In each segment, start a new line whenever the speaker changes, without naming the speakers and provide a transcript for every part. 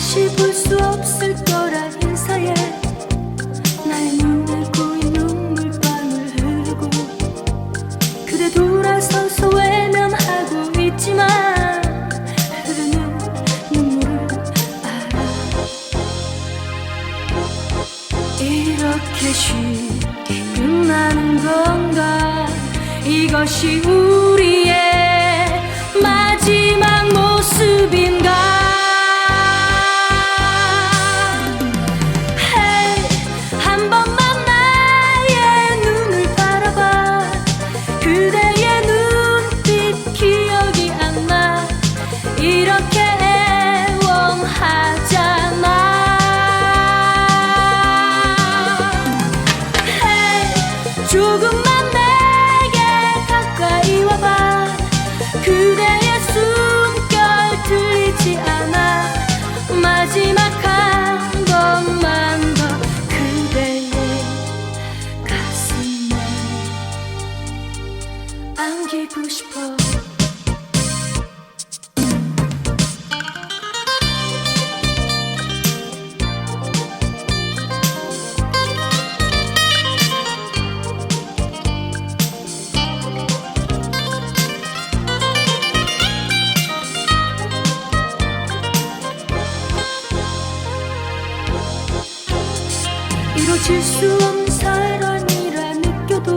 다시 볼 수 없을 거라 인사해. 나의 눈에 고인 눈물방울 흐르고 그대 돌아서서 외면하고 있지만 흐르는 눈물을 알아. 이렇게 쉽게 끝나는 건가? 이것이 우리의 조금만 이루어질 수 없는 사랑이라 느껴도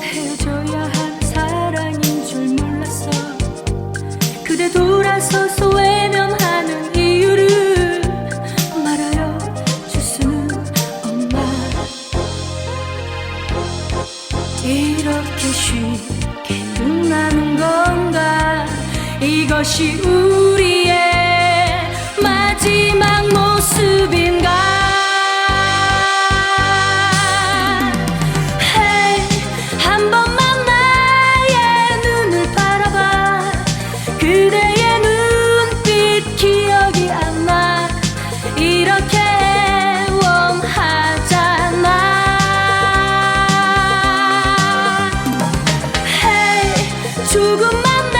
헤어져야 한 사랑인 줄 몰랐어. 그대 돌아서서 외면하는 이유를 말하여 줄 수는 없나. 이렇게 쉽게 끝나는 건가? 이것이 우리의 조금만